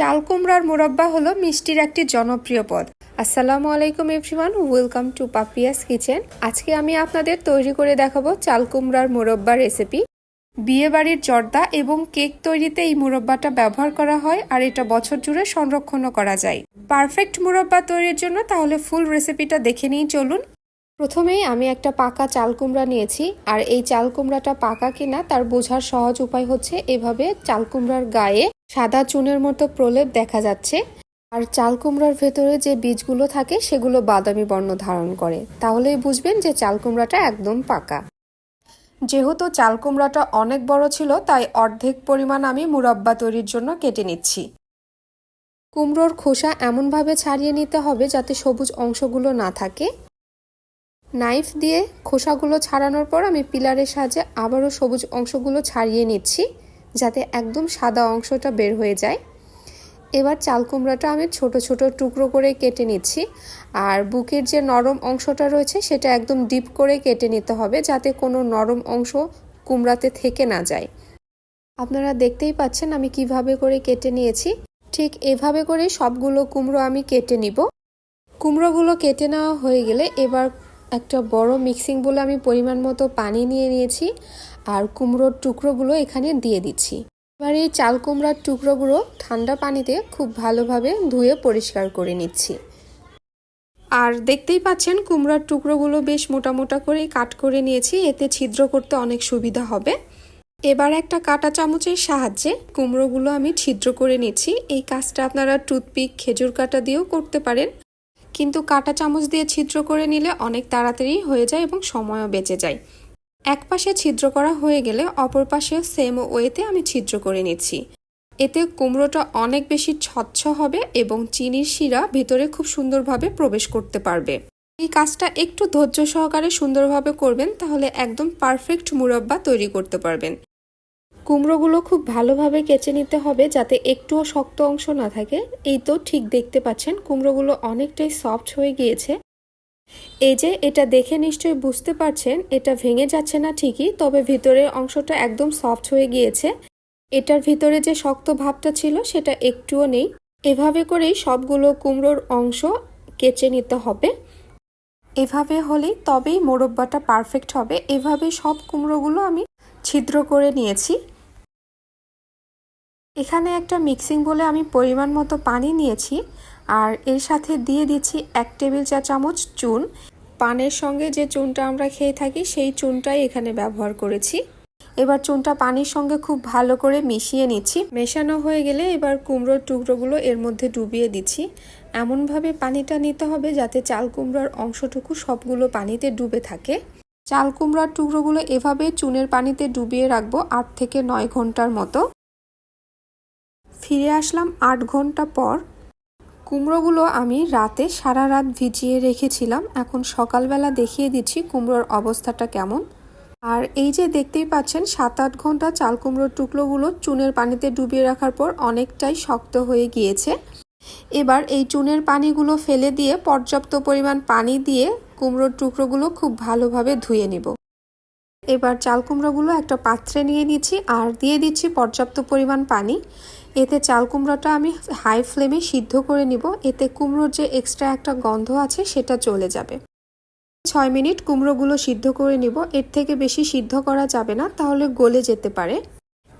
চাল কুমড়ার মুরব্বা হলো মিষ্টির একটি জনপ্রিয় পদ। আসসালামু আলাইকুম everyone, welcome to Papia's kitchen. আজকে আমি আপনাদের তৈরি করে দেখাবো চাল কুমড়ার মুরব্বা রেসিপি। বিয়েবাড়ির জর্দা এবং কেক তৈরিতে এই মুরব্বাটা ব্যবহার করা হয় আর এটা বছর জুড়ে সংরক্ষণও করা যায়। পারফেক্ট মুরব্বা তৈরির জন্য তাহলে ফুল রেসিপিটা দেখে নিয়ে চলুন। প্রথমেই আমি একটা পাকা চাল কুমড়া নিয়েছি আর এই চাল কুমড়াটা পাকা কিনা তার বোঝার সহজ উপায় হচ্ছে এভাবে চাল কুমড়ার গায়ে সাদা চুনের মতো প্রলেপ দেখা যাচ্ছে। আর চাল কুমড়ার ভেতরে যে বীজগুলো থাকে, সেগুলো বাদামি বর্ণ ধারণ করে। তাহলেই বুঝবেন যে চাল কুমড়াটা একদম পাকা। যেহেতু চাল কুমড়াটা অনেক বড় ছিল, তাই অর্ধেক পরিমাণ আমি মুরাব্বা তৈরির জন্য কেটে নিচ্ছি। কুমড়োর খোসা এমনভাবে ছাড়িয়ে নিতে হবে যাতে সবুজ অংশগুলো না থাকে। নাইফ দিয়ে খোসাগুলো ছাড়ানোর পর আমি পিলারের সাহায্যে আবারও সবুজ অংশগুলো ছাড়িয়ে নিচ্ছি। যাতে একদম সাদা অংশটা বের হয়ে যায়। এবার চাল কুমড়াটা আমি ছোট ছোট টুকরো করে কেটে নিচ্ছি। আর বুকের যে নরম অংশটা রয়েছে, সেটা একদম ডিপ করে কেটে নিতে হবে যাতে কোনো নরম অংশ কুমড়াতে থেকে না যায়। আপনারা দেখতেই পাচ্ছেন আমি কীভাবে করে কেটে নিয়েছি। ঠিক এভাবে করে সবগুলো কুমড়ো আমি কেটে নিব। কুমড়োগুলো কেটে নেওয়া হয়ে গেলে এবার একটা বড় মিক্সিং বলে আমি পরিমাণ মতো পানি নিয়ে নিয়েছি আর কুমড়োর টুকরোগুলো এখানে দিয়ে দিচ্ছি। এবার এই চাল কুমড়ার টুকরোগুলো ঠান্ডা পানিতে খুব ভালোভাবে ধুয়ে পরিষ্কার করে নিচ্ছি। আর দেখতেই পাচ্ছেন কুমড়ার টুকরোগুলো বেশ মোটা মোটা করে কাট করে নিয়েছি, এতে ছিদ্র করতে অনেক সুবিধা হবে। এবার একটা কাটা চামচের সাহায্যে কুমড়োগুলো আমি ছিদ্র করে নিচ্ছি। এই কাজটা আপনারা টুথপিক, খেজুর কাটা দিয়েও করতে পারেন। কিন্তু কাটা চামচ দিয়ে ছিদ্র করে নিলে অনেক তাড়াতাড়ি হয়ে যায় এবং সময়ও বেঁচে যায়। এক পাশে ছিদ্র করা হয়ে গেলে অপর পাশে সেম ওয়েতে আমি ছিদ্র করে নিচ্ছি। এতে কুমড়োটা অনেক বেশি স্বচ্ছ হবে এবং চিনির শিরা ভিতরে খুব সুন্দরভাবে প্রবেশ করতে পারবে। এই কাজটা একটু ধৈর্য সহকারে সুন্দরভাবে করবেন, তাহলে একদম পারফেক্ট মুরব্বা তৈরি করতে পারবেন। কুমড়োগুলো খুব ভালোভাবে কেচে নিতে হবে যাতে একটুও শক্ত অংশ না থাকে। এই তো ঠিক দেখতে পাচ্ছেন, কুমড়োগুলো অনেকটাই সফট হয়ে গিয়েছে। এই যে এটা দেখে নিশ্চয়ই বুঝতে পারছেন, এটা ভেঙে যাচ্ছে না ঠিকই, তবে ভিতরের অংশটা একদম সফট হয়ে গিয়েছে। এটার ভিতরে যে শক্ত ভাবটা ছিল, সেটা একটুও নেই। এভাবে করেই সবগুলো কুমড়োর অংশ কেচে নিতে হবে। এভাবে হলেই তবেই মোরব্বাটা পারফেক্ট হবে। এভাবে সব কুমড়োগুলো আমি ছিদ্র করে নিয়েছি। এখানে একটা মিক্সিং বলে আমি পরিমাণ মতো পানি নিয়েছি, আর এর সাথে দিয়ে দিচ্ছি এক টেবিল চা চামচ চুন। পানের সঙ্গে যে চুনটা আমরা খেয়ে থাকি, সেই চুনটাই এখানে ব্যবহার করেছি। এবার চুনটা পানির সঙ্গে খুব ভালো করে মিশিয়ে নিচ্ছি। মেশানো হয়ে গেলে এবার কুমড়োর টুকরোগুলো এর মধ্যে ডুবিয়ে দিচ্ছি। এমনভাবে পানিটা নিতে হবে যাতে চাল কুমড়োর অংশটুকু সবগুলো পানিতে ডুবে থাকে। চাল কুমড়ার টুকরোগুলো এভাবে চুনের পানিতে ডুবিয়ে রাখব আট থেকে নয় ঘণ্টার মতো। ফিরে আসলাম আট ঘণ্টা পর। কুমড়োগুলো আমি রাতে সারা রাত ভিজিয়ে রেখেছিলাম। এখন সকালবেলা দেখিয়ে দিচ্ছি কুমড়োর অবস্থাটা কেমন। আর এই যে দেখতেই পাচ্ছেন, সাত আট ঘণ্টা চাল কুমড়োর টুকরোগুলো চুনের পানিতে ডুবিয়ে রাখার পর অনেকটাই শক্ত হয়ে গিয়েছে। এবার এই চুনের পানিগুলো ফেলে দিয়ে পর্যাপ্ত পরিমাণ পানি দিয়ে কুমড়োর টুকরোগুলো খুব ভালোভাবে ধুয়ে নিব। এবার চাল কুমড়োগুলো একটা পাত্রে নিয়ে নিচ্ছি আর দিয়ে দিচ্ছি পর্যাপ্ত পরিমাণ পানি। এতে চাল কুমড়োটা আমি হাই ফ্লেমে সিদ্ধ করে নিব। এতে কুমড়োর যে এক্সট্রা একটা গন্ধ আছে, সেটা চলে যাবে। ছয় মিনিট কুমড়োগুলো সিদ্ধ করে নিব। এর থেকে বেশি সিদ্ধ করা যাবে না, তাহলে গলে যেতে পারে।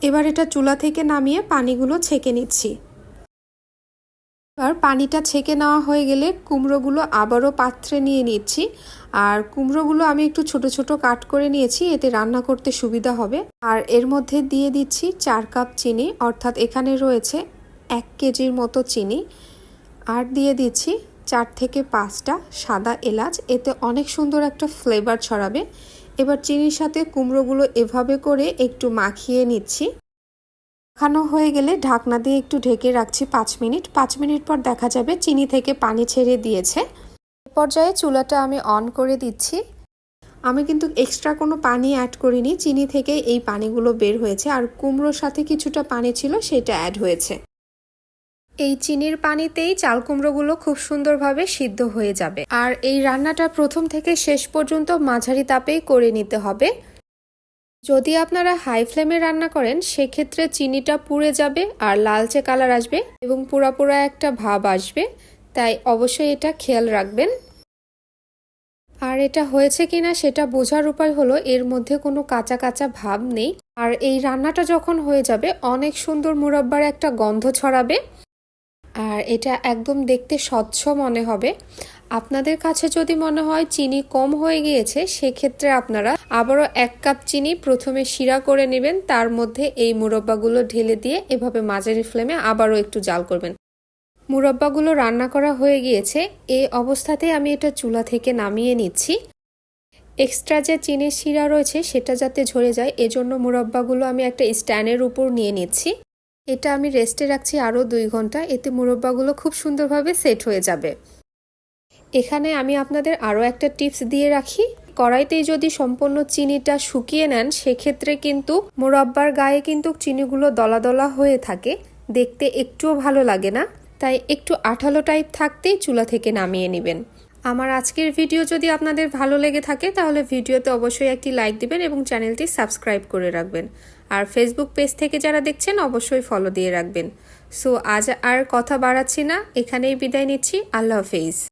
এবার এটা চুলা থেকে নামিয়ে পানিগুলো ছেঁকে নিচ্ছি। এবার পানিটা ছেঁকে নেওয়া হয়ে গেলে কুমড়োগুলো আবারও পাত্রে নিয়ে নিচ্ছি। আর কুমড়োগুলো আমি একটু ছোট ছোট কাট করে নিয়েছি, এতে রান্না করতে সুবিধা হবে। আর এর মধ্যে দিয়ে দিচ্ছি চার কাপ চিনি, অর্থাৎ এখানে রয়েছে এক কেজির মতো চিনি। আর দিয়ে দিচ্ছি চার থেকে পাঁচটা সাদা এলাচ, এতে অনেক সুন্দর একটা ফ্লেভার ছড়াবে। এবার চিনির সাথে কুমড়োগুলো এভাবে করে একটু মাখিয়ে নিচ্ছি। মাখানো হয়ে গেলে ঢাকনা দিয়ে একটু ঢেকে রাখছি পাঁচ মিনিট। পাঁচ মিনিট পর দেখা যাবে চিনি থেকে পানি ছেড়ে দিয়েছে। পর্যায়ে চুলাটা আমি অন করে দিচ্ছি। আমি কিন্তু এক্সট্রা কোনো পানি অ্যাড করিনি। চিনি থেকে এই পানিগুলো বের হয়েছে। আর কুমড়োর সাথে কিছুটা পানি ছিল সেটা অ্যাড হয়েছে। এই চিনির পানিতেই চাল কুমড়োগুলো খুব সুন্দরভাবে সিদ্ধ হয়ে যাবে। আর এই রান্নাটা প্রথম থেকে শেষ পর্যন্ত মাঝারি তাপেই করে নিতে হবে। যদি আপনারা হাই ফ্লেমে রান্না করেন, সেক্ষেত্রে চিনিটা পুড়ে যাবে আর লালচে কালার আসবে এবং পুরা পুরা একটা ভাব আসবে। তাই অবশ্যই এটা খেয়াল রাখবেন। আর এটা হয়েছে কিনা সেটা বোঝার উপায় হলো এর মধ্যে কোনো কাঁচা কাঁচা ভাব নেই। আর এই রান্নাটা যখন হয়ে যাবে, অনেক সুন্দর মুরব্বার একটা গন্ধ ছড়াবে। আর এটা একদম দেখতে স্বচ্ছ মনে হবে। আপনাদের কাছে যদি মনে হয় চিনি কম হয়ে গিয়েছে, সেক্ষেত্রে আপনারা আবারও এক কাপ চিনি প্রথমে শিরা করে নেবেন। তার মধ্যে এই মুরব্বাগুলো ঢেলে দিয়ে এভাবে মাঝারি ফ্লেমে আবারও একটু জাল করবেন। মুরব্বাগুলো রান্না করা হয়ে গিয়েছে। এই অবস্থাতে আমি এটা চুলা থেকে নামিয়ে নিচ্ছি। এক্সট্রা যে চিনির শিরা রয়েছে, সেটা যাতে ঝরে যায়, এজন্য মুরব্বাগুলো আমি একটা স্ট্যান্ডের উপর নিয়ে নিচ্ছি। এটা আমি রেস্টে রাখছি আরও দুই ঘণ্টা। এতে মুরব্বাগুলো খুব সুন্দরভাবে সেট হয়ে যাবে। এখানে আমি আপনাদের আরও একটা টিপস দিয়ে রাখি। কড়াইতেই যদি সম্পূর্ণ চিনিটা শুকিয়ে নেন, সেক্ষেত্রে কিন্তু মোরব্বার গায়ে কিন্তু চিনিগুলো দলা দলা হয়ে থাকে। দেখতে একটুও ভালো লাগে না। তাই একটু আঠালো টাইপ থাকতেই চুলা থেকে নামিয়ে নেবেন। আমার আজকের ভিডিও যদি আপনাদের ভালো লেগে থাকে, তাহলে ভিডিওতে অবশ্যই একটি লাইক দিবেন এবং চ্যানেলটি সাবস্ক্রাইব করে রাখবেন। আর ফেসবুক পেজ থেকে যারা দেখছেন, অবশ্যই ফলো দিয়ে রাখবেন। সো আজ আর কথা বাড়াচ্ছি না। এখানেই বিদায় নিচ্ছি। আল্লাহ হাফেজ।